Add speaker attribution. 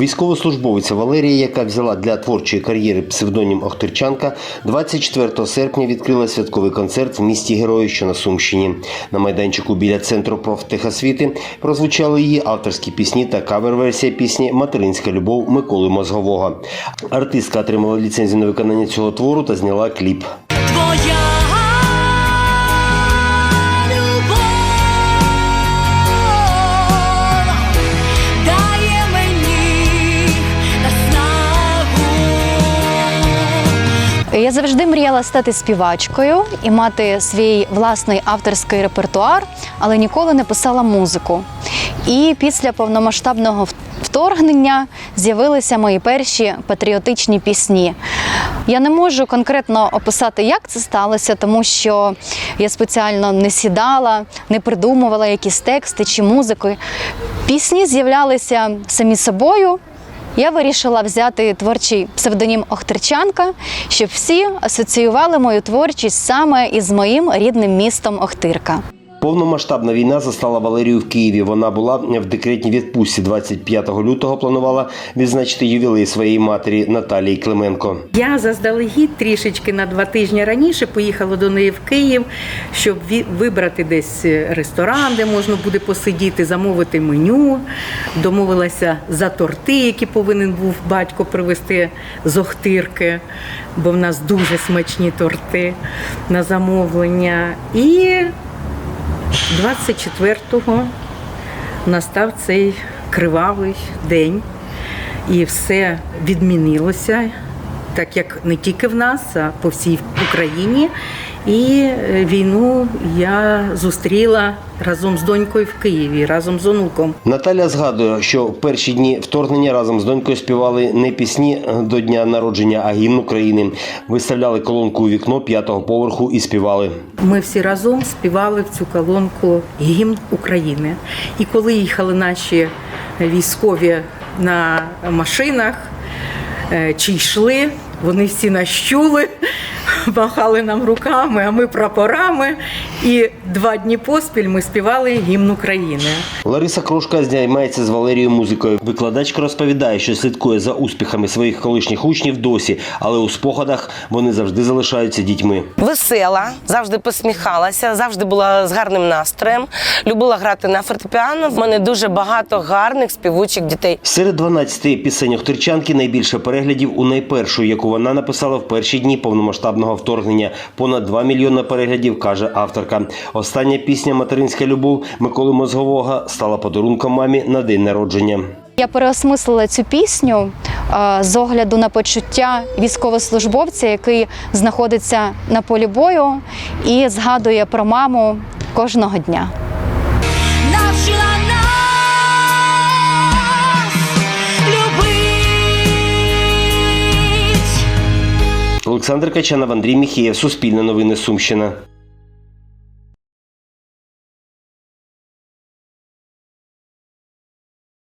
Speaker 1: Військовослужбовиця Валерія, яка взяла для творчої кар'єри псевдонім Охтирчанка, 24 серпня відкрила святковий концерт в місті Герої, що на Сумщині. На майданчику біля центру профтехосвіти прозвучали її авторські пісні та кавер-версія пісні Материнська любов Миколи Мозгового. Артистка отримала ліцензію на виконання цього твору та зняла кліп.
Speaker 2: Твоя
Speaker 3: Я завжди мріяла стати співачкою і мати свій власний авторський репертуар, але ніколи не писала музику. І після повномасштабного вторгнення з'явилися мої перші патріотичні пісні. Я не можу конкретно описати, як це сталося, тому що я спеціально не сідала, не придумувала якісь тексти чи музику. Пісні з'являлися самі собою. Я вирішила взяти творчий псевдонім Охтирчанка, щоб всі асоціювали мою творчість саме із моїм рідним містом Охтирка.
Speaker 1: Повномасштабна війна застала Валерію в Києві. Вона була в декретній відпустці 25 лютого. Планувала відзначити ювілей своєї матері Наталії Клименко.
Speaker 4: Я заздалегідь трішечки на два тижні раніше поїхала до неї в Київ, щоб вибрати десь ресторан, де можна буде посидіти, замовити меню. Домовилася за торти, які повинен був батько привезти з Охтирки, бо в нас дуже смачні торти на замовлення. І 24-го настав цей кривавий день, і все відмінилося, так як не тільки в нас, а по всій Україні. І е, війну я зустріла разом з донькою в Києві, разом з онуком.
Speaker 1: Наталя згадує, що в перші дні вторгнення разом з донькою співали не пісні до дня народження, а гімн України. Виставляли колонку у вікно п'ятого поверху і співали.
Speaker 4: Ми всі разом співали в цю колонку гімн України. І коли їхали наші військові на машинах е, чи йшли, вони всі нащули, махали нам руками, а ми прапорами. І два дні поспіль ми співали гімн України.
Speaker 1: Лариса Крошка займається з Валерією музикою. Викладачка розповідає, що слідкує за успіхами своїх колишніх учнів досі, але у спогадах вони завжди залишаються дітьми.
Speaker 5: Весела, завжди посміхалася, завжди була з гарним настроєм. Любила грати на фортепіано. В мене дуже багато гарних співучих дітей.
Speaker 1: Серед 12 пісень Охтирчанки найбільше переглядів у найпершої, яку вона написала в перші дні повномасштабного вторгнення. Понад 2 мільйони переглядів, каже авторка. Остання пісня Материнська любов Миколи Мозгового стала подарунком мамі на день народження.
Speaker 3: Я переосмислила цю пісню е, з огляду на почуття військовослужбовця, який знаходиться на полі бою і згадує про маму кожного дня.
Speaker 1: Олександр Качанов, Андрій Міхієв, Суспільне новини Сумщина.